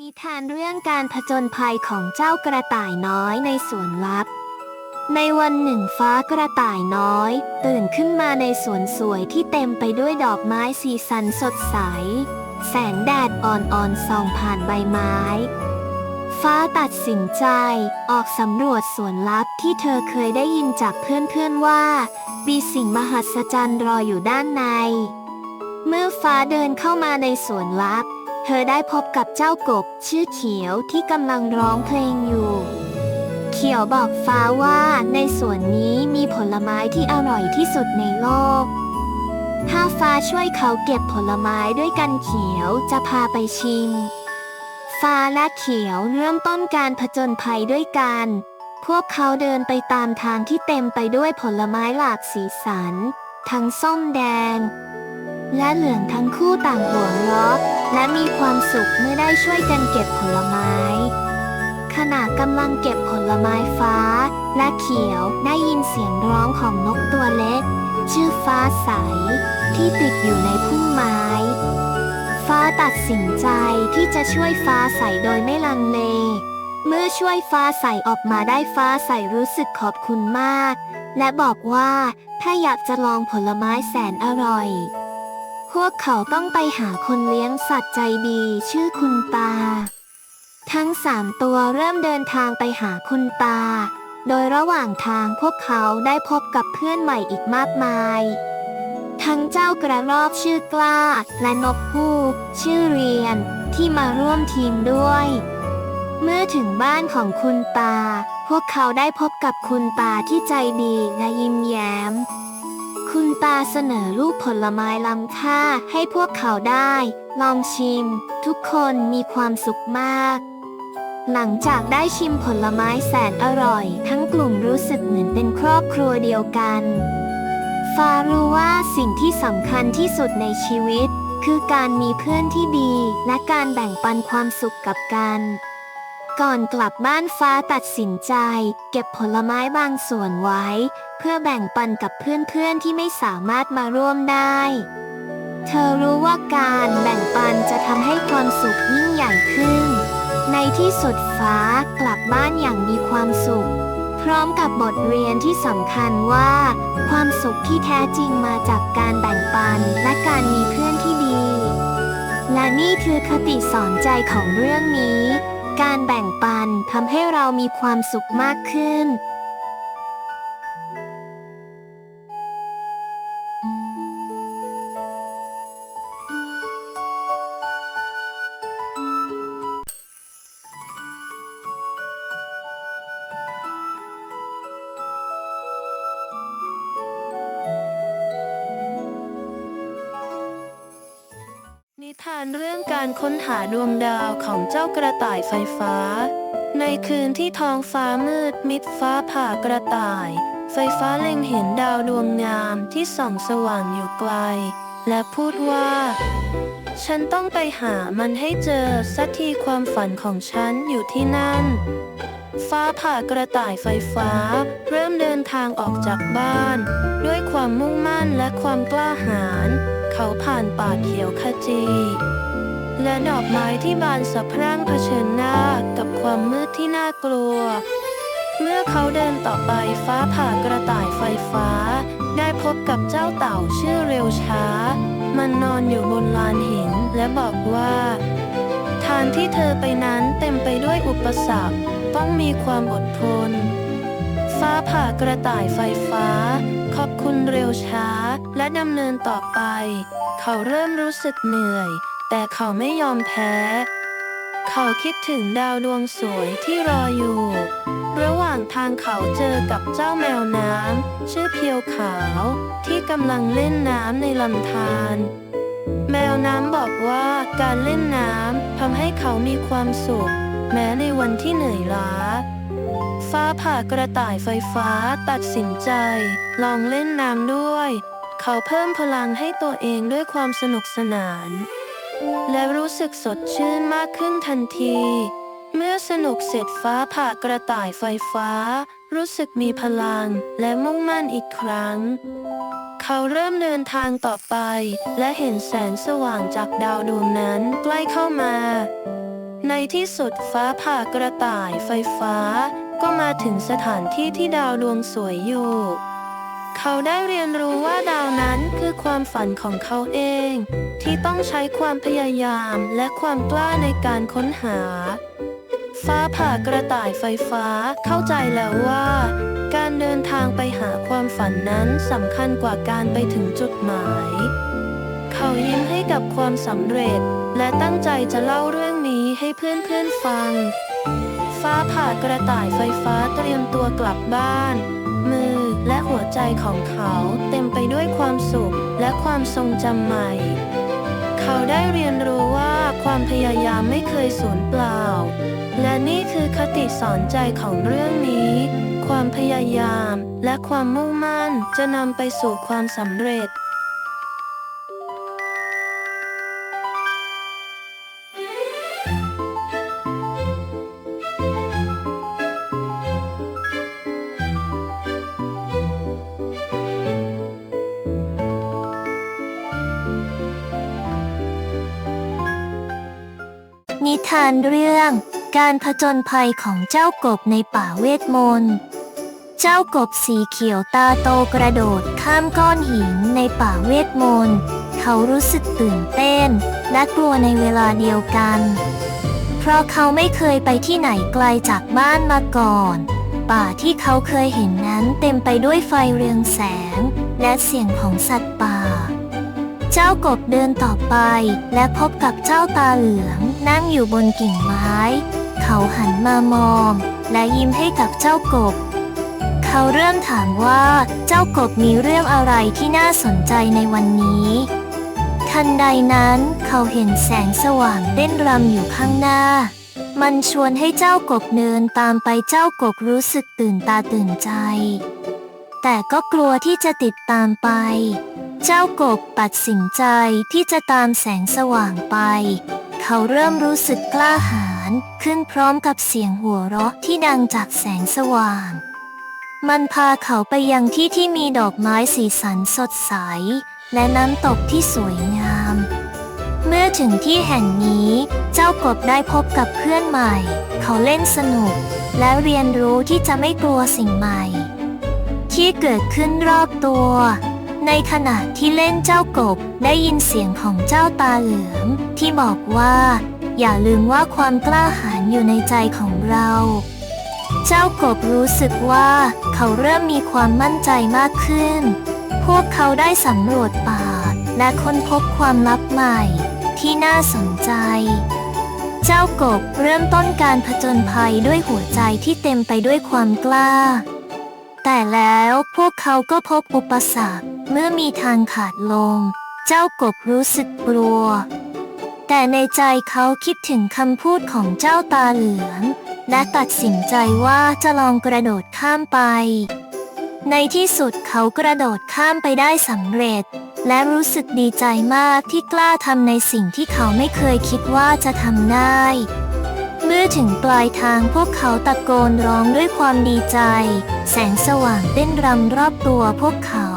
นิทานเรื่องการผจญภัยของเจ้ากระต่ายน้อยในสวนลับ ในวันหนึ่งฟ้ากระต่ายน้อย ตื่นขึ้นมาในสวนสวยที่เต็มไปด้วยดอกไม้สีสันสดใส แสงแดดอ่อนๆส่องผ่านใบไม้ ฟ้าตัดสินใจออกสำรวจสวนลับที่เธอเคยได้ยินจากเพื่อนๆว่า มีสิ่งมหัศจรรย์รออยู่ด้านใน เมื่อฟ้าเดินเข้ามาในสวนลับ เธอได้พบกับเจ้ากบชื่อเขียวที่กำลังร้องเพลงอยู่ เขียวบอกฟ้าว่าในสวนนี้มีผลไม้ที่อร่อยที่สุดในโลก ถ้าฟ้าช่วยเขาเก็บผลไม้ด้วยกันเขียวจะพาไปชิม ฟ้าและเขียวเริ่มต้นการผจญภัยด้วยกัน พวกเขาเดินไปตามทางที่เต็มไปด้วยผลไม้หลากสีสัน ทั้งส้มแดง และเหลืองทั้งคู่ต่างหัวเราะ และมีความสุขเมื่อได้ช่วยกันเก็บผลไม้ ขณะกำลังเก็บผลไม้ฟ้า และเขียวได้ยินเสียงร้องของนกตัวเล็ก ชื่อฟ้าใส ที่ติดอยู่ในพุ่มไม้ ฟ้าตัดสินใจที่จะช่วยฟ้าใสโดยไม่ลังเล เมื่อช่วยฟ้าใสออกมาได้ฟ้าใสรู้สึกขอบคุณมาก และบอกว่าถ้าอยากจะลองผลไม้แสนอร่อย พวกเขาต้องไปหาคนเลี้ยงสัตว์ใจดีชื่อคุณตา ทั้งสามตัวเริ่มเดินทางไปหาคุณตา โดยระหว่างทางพวกเขาได้พบกับเพื่อนใหม่อีกมากมาย ทั้งเจ้ากระรอกชื่อกล้า และนกฮูกชื่อเรียนที่มาร่วมทีมด้วย เมื่อถึงบ้านของคุณตา พวกเขาได้พบกับคุณตาที่ใจดีและยิ้มแย้ม คุณตาเสนอลูกผลไม้ล้ำค่าให้พวกเขาได้ ลองชิม ทุกคนมีความสุขมาก หลังจากได้ชิมผลไม้แสนอร่อย ทั้งกลุ่มรู้สึกเหมือนเป็นครอบครัวเดียวกัน ฟารู้ว่าสิ่งที่สำคัญที่สุดในชีวิต คือการมีเพื่อนที่ดี และการแบ่งปันความสุขกับกัน ก่อนกลับบ้านฟ้าตัดสินใจ เก็บผลไม้บางส่วนไว้ เพื่อแบ่งปันกับเพื่อนๆที่ไม่สามารถมาร่วมได้ เธอรู้ว่าการแบ่งปันจะทำให้ความสุขยิ่งใหญ่ขึ้น ในที่สุดฟ้ากลับบ้านอย่างมีความสุข พร้อมกับบทเรียนที่สำคัญว่า ความสุขที่แท้จริงมาจากการแบ่งปันและการมีเพื่อนที่ดี และนี่คือคติสอนใจของเรื่องนี้ การแบ่งปันทำให้เรามีความสุขมากขึ้น นิทานเรื่องการค้นหาดวงดาวของเจ้ากระต่ายไฟฟ้า ในคืนที่ท้องฟ้ามืดมิดฟ้าผ่ากระต่าย ไฟฟ้าเล็งเห็นดาวดวงงามที่ส่องสว่างอยู่ไกล และพูดว่า ฉันต้องไปหามันให้เจอสักทีความฝันของฉันอยู่ที่นั่น ฟ้าผ่ากระต่ายไฟฟ้า เริ่มเดินทางออกจากบ้าน ด้วยความมุ่งมั่นและความกล้าหาญ เขาผ่านป่าเขียวขจี และดอกไม้ที่บานสะพรั่งเผชิญหน้ากับความมืดที่น่ากลัว เมื่อเขาเดินต่อไปฟ้าผ่ากระต่ายไฟฟ้า ได้พบกับเจ้าเต่าชื่อเร็วช้า มันนอนอยู่บนลานหินและบอกว่าทางที่เธอไปนั้นเต็มไปด้วยอุปสรรค ต้องมีความอดทน ฟ้าผ่ากระต่ายไฟฟ้า ขอบคุณเร็วช้า และดำเนินต่อไป เขาเริ่มรู้สึกเหนื่อย แต่เขาไม่ยอมแพ้ เขาคิดถึงดาวดวงสวยที่รออยู่ ระหว่างทางเขาเจอกับเจ้าแมวน้ำชื่อเพียวขาว ที่กำลังเล่นน้ำในลำธารแมวน้ำบอกว่าการเล่นน้ำทำให้เขามีความสุข แม้ในวันที่เหนื่อยล้า ฟ้าผ่ากระต่ายไฟฟ้าตัดสินใจ ลองเล่นน้ำด้วย เขาเพิ่มพลังให้ตัวเองด้วยความสนุกสนาน และรู้สึกสดชื่นมากขึ้นทันที เมื่อสนุกเสร็จฟ้าผ่ากระต่ายไฟฟ้า รู้สึกมีพลังและมุ่งมั่นอีกครั้ง เขาเริ่มเดินทางต่อไป และเห็นแสงสว่างจากดาวดวงนั้นใกล้เข้ามา ในที่สุดฟ้าผ่ากระต่ายไฟฟ้า ก็มาถึงสถานที่ที่ดาวดวงสวยอยู่ เขาได้เรียนรู้ว่าดาวนั้นคือความฝันของเขาเอง ที่ต้องใช้ความพยายามและความกล้าในการค้นหา ฟ้าผ่ากระต่ายไฟฟ้าเข้าใจแล้วว่า การเดินทางไปหาความฝันนั้นสำคัญกว่าการไปถึงจุดหมาย เขายิ้มให้กับความสำเร็จและตั้งใจจะเล่าเรื่อง ให้เพื่อนๆฟัง ฟ้าผ่ากระต่ายไฟฟ้าเตรียมตัวกลับบ้าน มือและหัวใจของเขาเต็มไปด้วยความสุขและความทรงจำใหม่ เขาได้เรียนรู้ว่าความพยายามไม่เคยสูญเปล่า และนี่คือคติสอนใจของเรื่องนี้ ความพยายามและความมุ่งมั่นจะนำไปสู่ความสำเร็จ นิทานเรื่อง การผจญภัยของเจ้ากบในป่าเวทมนต์ เจ้ากบสีเขียวตาโตกระโดดข้ามก้อนหินในป่าเวทมนต์ เขารู้สึกตื่นเต้น และกลัวในเวลาเดียวกัน เพราะเขาไม่เคยไปที่ไหนไกลจากบ้านมาก่อน ป่าที่เขาเคยเห็นนั้นเต็มไปด้วยไฟเรืองแสง และเสียงของสัตว์ป่า เจ้ากบเดินต่อไปและพบกับเจ้าตาเหลือง นั่งอยู่บนกิ่งไม้ เขาหันมามอง และยิ้มให้กับเจ้ากบ เขาเริ่มถามว่าเจ้ากบมีเรื่องอะไรที่น่าสนใจในวันนี้ ทันใดนั้นเขาเห็นแสงสว่างเต้นรำอยู่ข้างหน้า มันชวนให้เจ้ากบเดินตามไปเจ้ากบรู้สึกตื่นตาตื่นใจ แต่ก็กลัวที่จะติดตามไปเจ้ากบตัดสินใจที่จะตามแสงสว่างไป เขาเริ่มรู้สึกกล้าหาญขึ้นพร้อมกับเสียงหัวเราะที่ดังจากแสงสว่าง มันพาเขาไปยังที่ที่มีดอกไม้สีสันสดใส และน้ำตกที่สวยงาม เมื่อถึงที่แห่งนี้เจ้ากบได้พบกับเพื่อนใหม่ เขาเล่นสนุก และเรียนรู้ที่จะไม่กลัวสิ่งใหม่ ที่เกิดขึ้นรอบตัว ในขณะที่เล่นเจ้ากบได้ยินเสียงของเจ้าตาเหลือง ที่บอกว่า อย่าลืมว่าความกล้าหาญอยู่ในใจของเรา เจ้ากบรู้สึกว่าเขาเริ่มมีความมั่นใจมากขึ้น พวกเขาได้สำรวจป่าและค้นพบความลับใหม่ที่น่าสนใจ เจ้ากบเริ่มต้นการผจญภัยด้วยหัวใจที่เต็มไปด้วยความกล้า แต่แล้วพวกเขาก็พบอุปสรรคเมื่อมีทางขาดลง เจ้ากบรู้สึกกลัว แต่ในใจเขาคิดถึงคำพูดของเจ้าตาเหลืองและตัดสินใจว่าจะลองกระโดดข้ามไป ในที่สุดเขากระโดดข้ามไปได้สำเร็จ และรู้สึกดีใจมากที่กล้าทำในสิ่งที่เขาไม่เคยคิดว่าจะทำได้ มื่อถึงปลายทางพวกเขาตะโกนร้องด้วยความดีใจ แสงสว่างเต้นรำรอบตัวพวกเขา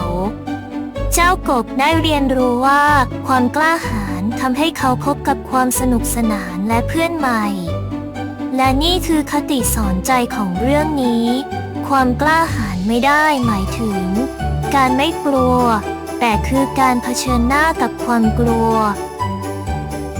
เจ้ากบได้เรียนรู้ว่า ความกล้าหาญทำให้เขาพบกับความสนุกสนานและเพื่อนใหม่ และนี่คือคติสอนใจของเรื่องนี้ ความกล้าหาญไม่ได้หมายถึง การไม่กลัว แต่คือการเผชิญหน้ากับความกลัว